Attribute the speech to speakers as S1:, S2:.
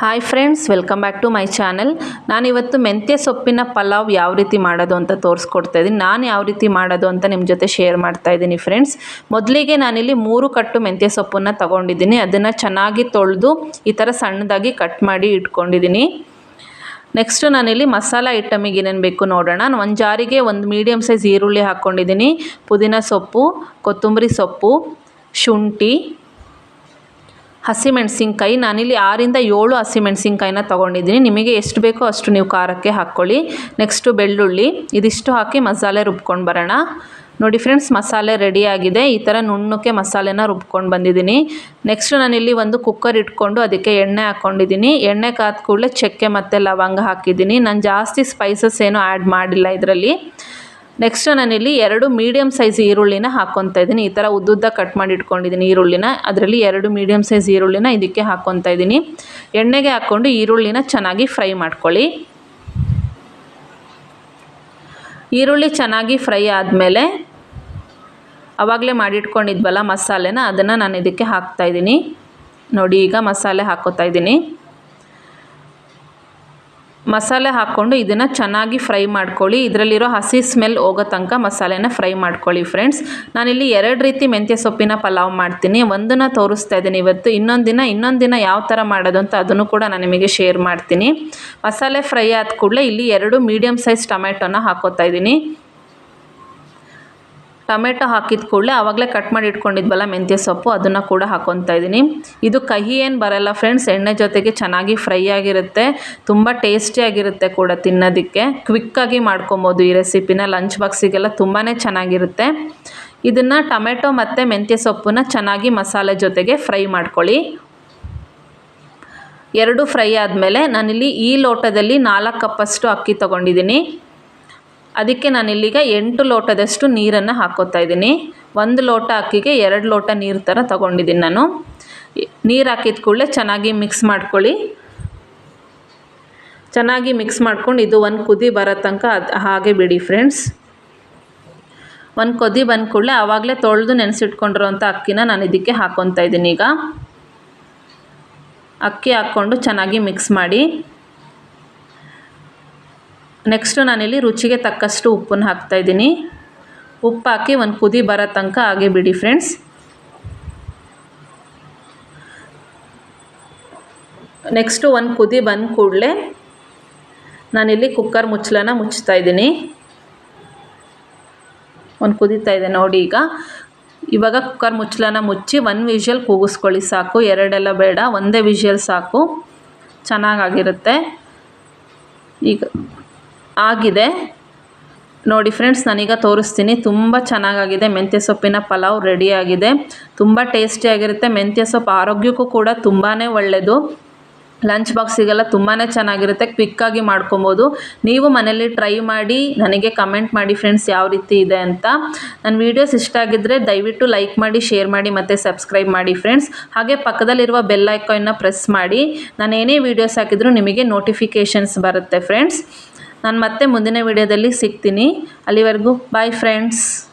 S1: Hi friends welcome back to my channel ನಾನಿವತ್ತು ಮೆಂತ್ಯ ಸೊಪ್ಪಿನ ಪಲಾವ್ ಯಾವ ರೀತಿ ಮಾಡೋದು ಅಂತ ತೋರಿಸ್ಕೊಡ್ತಾ ಇದ್ದೀನಿ ನಾನು ಯಾವ ರೀತಿ ಮಾಡೋದು ಅಂತ ನಿಮ್ಮ ಜೊತೆ ಶೇರ್ ಮಾಡ್ತಾ ಇದ್ದೀನಿ ಫ್ರೆಂಡ್ಸ್ ಮೊದಲಿಗೆ ನಾನಿಲ್ಲಿ ಮೂರು ಕಟ್ಟು ಮೆಂತ್ಯ ಸೊಪ್ಪನ್ನು ತಗೊಂಡಿದ್ದೀನಿ. ಅದನ್ನು ಚೆನ್ನಾಗಿ ತೊಳೆದು ಈ ಥರ ಸಣ್ಣದಾಗಿ ಕಟ್ ಮಾಡಿ ಇಟ್ಕೊಂಡಿದ್ದೀನಿ ನೆಕ್ಸ್ಟು ನಾನಿಲ್ಲಿ ಮಸಾಲ ಐಟಮಿಗೆ ಏನೇನು ಬೇಕು ನೋಡೋಣ. ಒಂದು ಜಾರಿಗೆ ಒಂದು ಮೀಡಿಯಮ್ ಸೈಜ್ ಈರುಳ್ಳಿ ಹಾಕ್ಕೊಂಡಿದ್ದೀನಿ ಪುದೀನ ಸೊಪ್ಪು, ಕೊತ್ತಂಬರಿ ಸೊಪ್ಪು, ಶುಂಠಿ ಹಸಿಮೆಣಸಿನ್ಕಾಯಿ. ನಾನಿಲ್ಲಿ ಆರಿಂದ ಏಳು ಹಸಿಮೆಣಸಿನ್ಕಾಯಿನ ತೊಗೊಂಡಿದ್ದೀನಿ. ನಿಮಗೆ ಎಷ್ಟು ಬೇಕೋ ಅಷ್ಟು ನೀವು ಖಾರಕ್ಕೆ ಹಾಕ್ಕೊಳ್ಳಿ. ನೆಕ್ಸ್ಟು ಬೆಳ್ಳುಳ್ಳಿ. ಇದಿಷ್ಟು ಹಾಕಿ ಮಸಾಲೆ ರುಬ್ಕೊಂಡು ಬರೋಣ. ನೋಡಿ ಫ್ರೆಂಡ್ಸ್, ಮಸಾಲೆ ರೆಡಿಯಾಗಿದೆ ಈ ಥರ ನುಣ್ಣಕ್ಕೆ ಮಸಾಲೆನ ರುಬ್ಕೊಂಡು ಬಂದಿದ್ದೀನಿ. ನೆಕ್ಸ್ಟ್ ನಾನಿಲ್ಲಿ ಒಂದು ಕುಕ್ಕರ್ ಇಟ್ಕೊಂಡು ಅದಕ್ಕೆ ಎಣ್ಣೆ ಹಾಕ್ಕೊಂಡಿದ್ದೀನಿ. ಎಣ್ಣೆ ಕಾದ ಕೂಡಲೇ ಚಕ್ಕೆ ಮತ್ತು ಲವಂಗ ಹಾಕಿದ್ದೀನಿ. ನಾನು ಜಾಸ್ತಿ ಸ್ಪೈಸಸ್ ಏನೂ ಆ್ಯಡ್ ಮಾಡಿಲ್ಲ ಇದರಲ್ಲಿ. ನೆಕ್ಸ್ಟ್ ನಾನಿಲ್ಲಿ ಎರಡು ಮೀಡಿಯಮ್ ಸೈಜ್ ಈರುಳ್ಳಿನ ಹಾಕ್ಕೊತಾ ಇದ್ದೀನಿ. ಈ ಥರ ಉದ್ದುದ್ದ ಕಟ್ ಮಾಡಿ ಇಟ್ಕೊಂಡಿದ್ದೀನಿ ಈರುಳ್ಳಿನ. ಅದರಲ್ಲಿ ಎರಡು ಮೀಡಿಯಮ್ ಸೈಜ್ ಈರುಳ್ಳಿನ ಇದಕ್ಕೆ ಹಾಕ್ಕೊತಾ ಇದ್ದೀನಿ. ಎಣ್ಣೆಗೆ ಹಾಕ್ಕೊಂಡು ಈರುಳ್ಳಿನ ಚೆನ್ನಾಗಿ ಫ್ರೈ ಮಾಡ್ಕೊಳ್ಳಿ. ಈರುಳ್ಳಿ ಚೆನ್ನಾಗಿ ಫ್ರೈ ಆದಮೇಲೆ ಆವಾಗಲೇ ಮಾಡಿಟ್ಕೊಂಡಿದ್ವಲ್ಲ ಮಸಾಲೆನ, ಅದನ್ನು ನಾನು ಇದಕ್ಕೆ ಹಾಕ್ತಾಯಿದ್ದೀನಿ ನೋಡಿ, ಈಗ ಮಸಾಲೆ ಹಾಕೋತಾ ಇದ್ದೀನಿ. ಮಸಾಲೆ ಹಾಕ್ಕೊಂಡು ಇದನ್ನು ಚೆನ್ನಾಗಿ ಫ್ರೈ ಮಾಡ್ಕೊಳ್ಳಿ. ಇದರಲ್ಲಿರೋ ಹಸಿ ಸ್ಮೆಲ್ ಹೋಗೋ ತನಕ ಮಸಾಲೆನ ಫ್ರೈ ಮಾಡ್ಕೊಳ್ಳಿ ಫ್ರೆಂಡ್ಸ್. ನಾನಿಲ್ಲಿ ಎರಡು ರೀತಿ ಮೆಂತ್ಯ ಸೊಪ್ಪಿನ ಪಲಾವ್ ಮಾಡ್ತೀನಿ. ಒಂದನ್ನು ತೋರಿಸ್ತಾ ಇದ್ದೀನಿ ಇವತ್ತು. ಇನ್ನೊಂದು ದಿನ ಇನ್ನೊಂದು ದಿನ ಯಾವ ಥರ ಮಾಡೋದು ಅಂತ ಅದನ್ನು ಕೂಡ ನಾನು ನಿಮಗೆ ಶೇರ್ ಮಾಡ್ತೀನಿ. ಮಸಾಲೆ ಫ್ರೈ ಆದ ಕೂಡಲೇ ಇಲ್ಲಿ ಎರಡು ಮೀಡಿಯಮ್ ಸೈಜ್ ಟೊಮೆಟೊನ ಹಾಕೋತಾ ಇದ್ದೀನಿ. ಟೊಮೆಟೊ ಹಾಕಿದ ಕೂಡಲೇ ಆವಾಗಲೇ ಕಟ್ ಮಾಡಿ ಇಟ್ಕೊಂಡಿದ್ವಲ್ಲ ಮೆಂತ್ಯ ಸೊಪ್ಪು, ಅದನ್ನು ಕೂಡ ಹಾಕ್ಕೊತಾ ಇದ್ದೀನಿ. ಇದು ಕಹಿ ಏನು ಬರಲ್ಲ ಫ್ರೆಂಡ್ಸ್ ಎಣ್ಣೆ ಜೊತೆಗೆ ಚೆನ್ನಾಗಿ ಫ್ರೈ ಆಗಿರುತ್ತೆ, ತುಂಬ ಟೇಸ್ಟಿಯಾಗಿರುತ್ತೆ ಕೂಡ ತಿನ್ನೋದಕ್ಕೆ. ಕ್ವಿಕ್ಕಾಗಿ ಮಾಡ್ಕೊಬೋದು ಈ ರೆಸಿಪಿನ ಲಂಚ್ ಬಾಕ್ಸಿಗೆಲ್ಲ ತುಂಬಾ ಚೆನ್ನಾಗಿರುತ್ತೆ. ಇದನ್ನು ಟೊಮೆಟೊ ಮತ್ತು ಮೆಂತ್ಯ ಸೊಪ್ಪನ್ನ ಚೆನ್ನಾಗಿ ಮಸಾಲೆ ಜೊತೆಗೆ ಫ್ರೈ ಮಾಡ್ಕೊಳ್ಳಿ. ಎರಡು ಫ್ರೈ ಆದಮೇಲೆ ನಾನಿಲ್ಲಿ ಈ ಲೋಟದಲ್ಲಿ ನಾಲ್ಕು ಕಪ್ಪಷ್ಟು ಅಕ್ಕಿ ತೊಗೊಂಡಿದ್ದೀನಿ. ಅದಕ್ಕೆ ನಾನಿಲ್ಲಿಗ ಎಂಟು ಲೋಟದಷ್ಟು ನೀರನ್ನು ಹಾಕ್ಕೋತಾ ಇದ್ದೀನಿ. ಒಂದು ಲೋಟ ಅಕ್ಕಿಗೆ ಎರಡು ಲೋಟ ನೀರು ಥರ ತೊಗೊಂಡಿದ್ದೀನಿ ನಾನು. ನೀರು ಹಾಕಿದ ಕೂಡಲೇ ಚೆನ್ನಾಗಿ ಮಿಕ್ಸ್ ಮಾಡ್ಕೊಳ್ಳಿ. ಚೆನ್ನಾಗಿ ಮಿಕ್ಸ್ ಮಾಡ್ಕೊಂಡು ಇದು ಒಂದು ಕುದಿ ಬರೋ ತನಕ ಅದು ಹಾಗೆ ಬಿಡಿ ಫ್ರೆಂಡ್ಸ್. ಒಂದು ಕುದಿ ಬಂದ ಕೂಡಲೇ ಆವಾಗಲೇ ತೊಳೆದು ನೆನೆಸಿಟ್ಕೊಂಡಿರೋಂಥ ಅಕ್ಕಿನ ನಾನು ಇದಕ್ಕೆ ಹಾಕ್ಕೊತಾ ಇದ್ದೀನಿ ಈಗ. ಅಕ್ಕಿ ಹಾಕ್ಕೊಂಡು ಚೆನ್ನಾಗಿ ಮಿಕ್ಸ್ ಮಾಡಿ. ನೆಕ್ಸ್ಟು ನಾನಿಲ್ಲಿ ರುಚಿಗೆ ತಕ್ಕಷ್ಟು ಉಪ್ಪನ್ನು ಹಾಕ್ತಾಯಿದ್ದೀನಿ ಉಪ್ಪು ಹಾಕಿ ಒಂದು ಕುದಿ ಬರೋ ತನಕ ಹಾಗೆ ಬಿಡಿ ಫ್ರೆಂಡ್ಸ್ ನೆಕ್ಸ್ಟು ಒಂದು ಕುದಿ ಬಂದ ಕೂಡಲೇ ನಾನಿಲ್ಲಿ ಕುಕ್ಕರ್ ಮುಚ್ಚಲನ್ನ ಮುಚ್ತಾ ಇದ್ದೀನಿ. ಒಂದು ಕುದೀತಾ ಇದೆ ನೋಡಿ ಈಗ. ಇವಾಗ ಕುಕ್ಕರ್ ಮುಚ್ಚಳನ ಮುಚ್ಚಿ ಒಂದು ವಿಷಲ್ ಕೂಗಿಸ್ಕೊಳ್ಳಿ ಸಾಕು. ಎರಡೆಲ್ಲ ಬೇಡ, ಒಂದೇ ವಿಷಲ್ ಸಾಕು. ಚೆನ್ನಾಗಾಗಿರುತ್ತೆ. ಈಗ ಆಗಿದೆ. ನೋಡಿ ಫ್ರೆಂಡ್ಸ್, ನಾನೀಗ ತೋರಿಸ್ತೀನಿ. ತುಂಬ ಚೆನ್ನಾಗಾಗಿದೆ. ಮೆಂತ್ಯ ಸೊಪ್ಪಿನ ಪಲಾವ್ ರೆಡಿಯಾಗಿದೆ. ತುಂಬ ಟೇಸ್ಟಿಯಾಗಿರುತ್ತೆ ಮೆಂತ್ಯ ಸೊಪ್ಪು ಆರೋಗ್ಯಕ್ಕೂ ಕೂಡ ತುಂಬಾ ಒಳ್ಳೆಯದು ಲಂಚ್ ಬಾಕ್ಸಿಗೆಲ್ಲ ತುಂಬಾ ಚೆನ್ನಾಗಿರುತ್ತೆ. ಕ್ವಿಕ್ಕಾಗಿ ಮಾಡ್ಕೊಬೋದು. ನೀವು ಮನೇಲಿ ಟ್ರೈ ಮಾಡಿ, ನನಗೆ ಕಮೆಂಟ್ ಮಾಡಿ ಫ್ರೆಂಡ್ಸ್ ಯಾವ ರೀತಿ ಇದೆ ಅಂತ. ನನ್ನ ವೀಡಿಯೋಸ್ ಇಷ್ಟ ಆಗಿದ್ದರೆ ದಯವಿಟ್ಟು ಲೈಕ್ ಮಾಡಿ, ಶೇರ್ ಮಾಡಿ ಮತ್ತು ಸಬ್ಸ್ಕ್ರೈಬ್ ಮಾಡಿ ಫ್ರೆಂಡ್ಸ್. ಹಾಗೆ ಪಕ್ಕದಲ್ಲಿರುವ ಬೆಲ್ ಐಕಾನ್ನ ಪ್ರೆಸ್ ಮಾಡಿ. ನಾನು ಏನೇ ವೀಡಿಯೋಸ್ ಹಾಕಿದರೂ ನಿಮಗೆ ನೋಟಿಫಿಕೇಷನ್ಸ್ ಬರುತ್ತೆ ಫ್ರೆಂಡ್ಸ್. ನಾನು ಮತ್ತೆ ಮುಂದಿನ ವೀಡಿಯೋದಲ್ಲಿ ಸಿಗ್ತೀನಿ. ಅಲ್ಲಿವರೆಗೂ ಬಾಯ್ ಫ್ರೆಂಡ್ಸ್